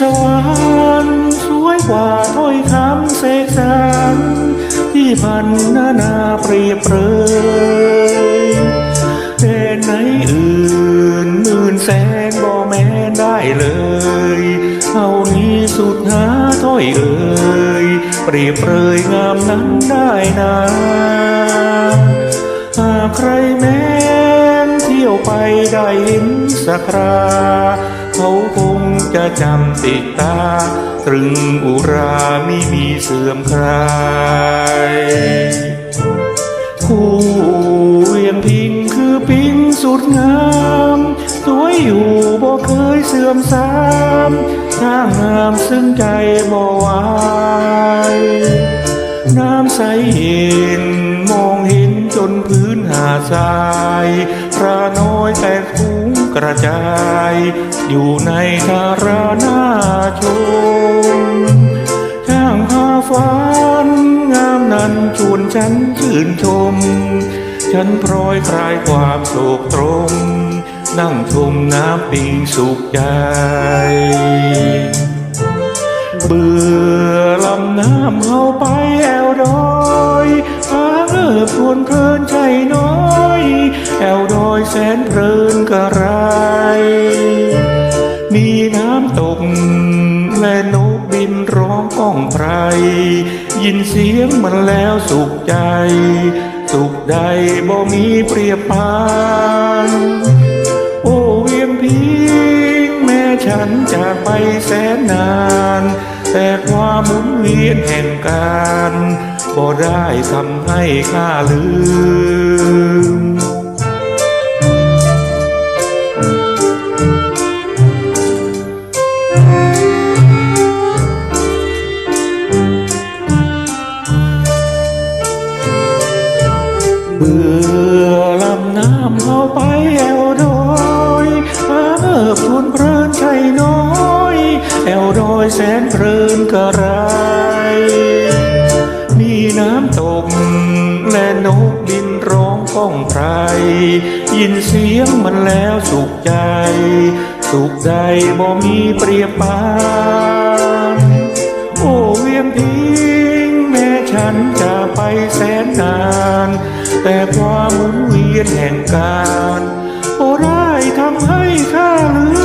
เวียงสวรรค์สวยกว่าถ้อยคำเสกสรรที่พันนานาเปรียบเปรยแต่ไหนอื่นหมื่นแสนบ่แม้นได้เลยเท่านี้สุดหาถ้อยเอ่ยเปรียบเปรยงามนั้นได้นาหากใครแม้นเที่ยวไปได้เห็นสักครา เขาคงจะจำติดตา ตรึงอุราไม่มีเสื่อมคลายคู่เวียงพิงคือพิงสุดงาม สวยอยู่บ่เคยเสื่อมสามถ้างงามซึ่งใจบ่ไหวน้ำใสเห็นมองเห็นจนพื้นหาทรายพระน้อยแต่ ระจาย อยู่ในธารานาชมช่างพาฝันงามนั้นชวนฉันชื่นชม ฉันพลอยคลายความโศกตรมนั่งชมน้ำปิงสุขใจ เบื่อลำน้ำเข้าไป เลิบทวนเพลินใจน้อยแอวดอยแสนเพลินกระไร มีน้ำตกและนกบินร้องก้องไพร ยินเสียงมันแล้วสุขใจ สุขใดบ่มีเปรียบปานโอ้เวียงพิงแม้ฉันจากไปแสนนาน แต่ความหมุนเวียนแห่งการ บ่ได้ทำให้ข้าลืม เบื่อลำน้ำเข้าไปแอวดอยหาเอิบทวนเพลินใจน้อย แอวดอยแสนเพลินกระไร ของใคร ยินเสียงมันแล้วสุขใจ สุขใจบ่มีเปรียบปานโอ้เวียนทิ้งแม่ฉันจะไปแสนนาน แต่ความหมุนเวียนแห่งการโอ้ร้ายทำให้ข้าลืม